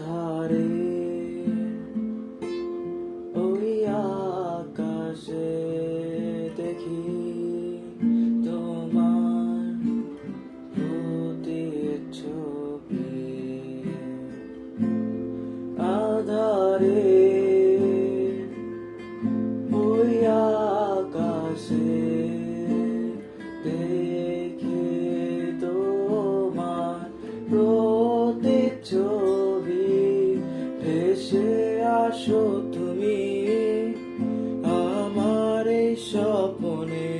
ধারে ওই আকাশে দেখি তোমার ভূতের ছবি। আধারে ওই আকাশে দেখি তোমার প্রতি ছবি। স্বপনে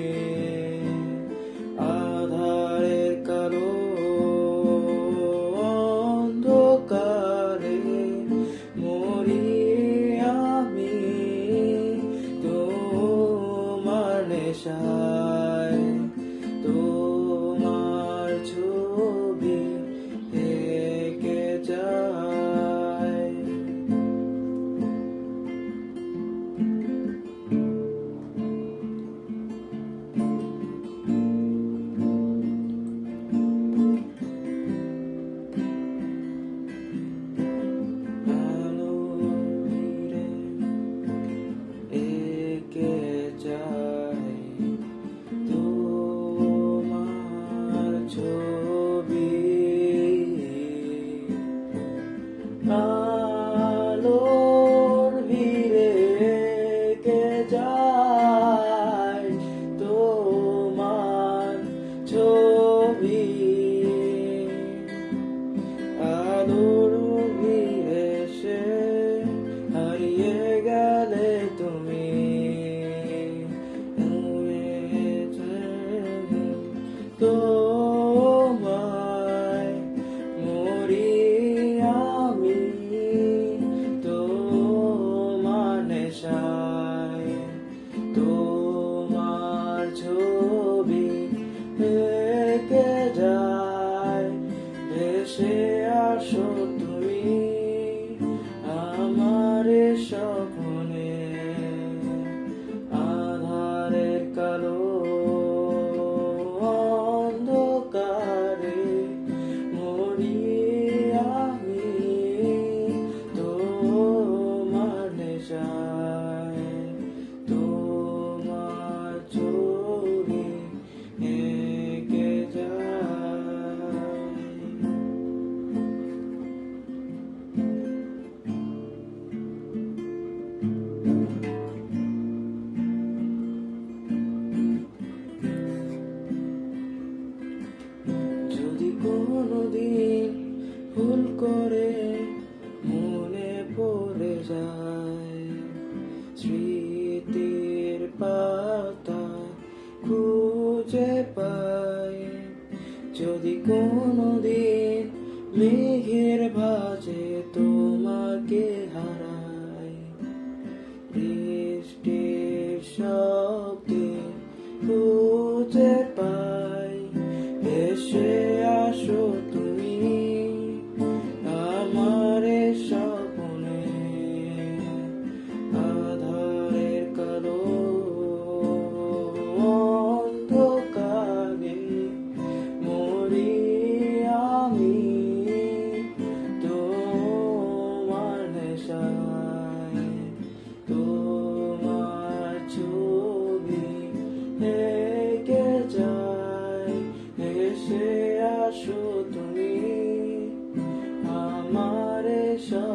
হারিয়ে তুমি তোমায় মরি আমি তোমার নেশায় তোমার ছবি এঁকে যায়। যদি ভুল করে পাই যদি কোনোদিন মেঘের ভাজে তোমাকে ভেসে আসো তুমি। আমার সা